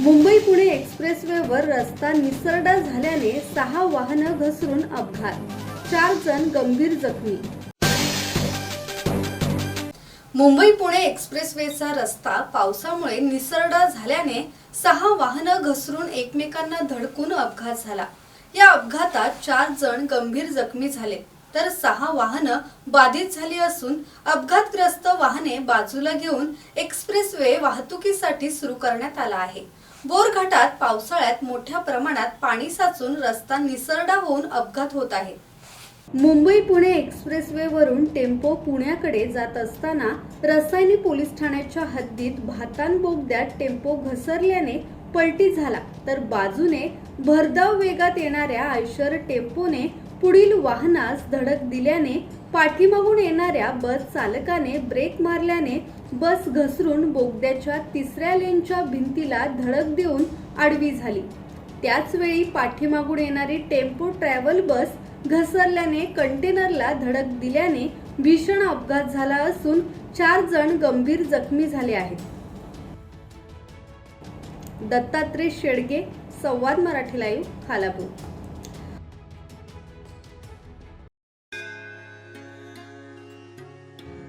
पुणे एक्सप्रेसवेवर रस्ता निसरडा झाल्याने सहा वाहनं घसरून अपघात. चार जण गंभीर जखमी. मुंबई पुणे एक्सप्रेसवेचा रस्ता पावसामुळे निसरडा झाल्याने सहा वाहनं घसरून एकमेकांना धडकून अपघात झाला. या अपघातात चार जण गंभीर जखमी झाले. तर सहा वाहनं बाधित झाली असून अपघातग्रस्त वाहने बाजूला घेऊन एक्सप्रेसवे वाहतुकीसाठी सुरू करण्यात आला आहे. बोरघाटात पावसाळ्यात मोठ्या प्रमाणात पाणी साचून रस्ता निसरडा होऊन अपघात होत आहे. मुंबई पुणे एक्सप्रेसवेवरून टेम्पो पुण्याकडे जात असताना रसायनी पोलीस ठाण्याच्या हद्दीत भातान बोगद्यात टेम्पो घसरल्याने पलटी झाला. तर बाजूने भरधाव वेगात येणाऱ्या आयशर टेम्पोने पुढील वाहनास धडक दिल्याने पाठीमागून येणाऱ्या बस चालकाने ब्रेक मारल्याने बस घसरून बोगद्याच्या तिसऱ्या लेनच्या भिंतीला धडक देऊन आडवी झाली. त्याचवेळी पाठीमागून येणारी टेम्पो ट्रॅव्हल बस घसरल्याने कंटेनरला धडक दिल्याने भीषण अपघात झाला असून चार जण गंभीर जखमी झाले आहेत. दत्तात्रय शेडगे संवाद मराठी लाईव्ह खालापूर.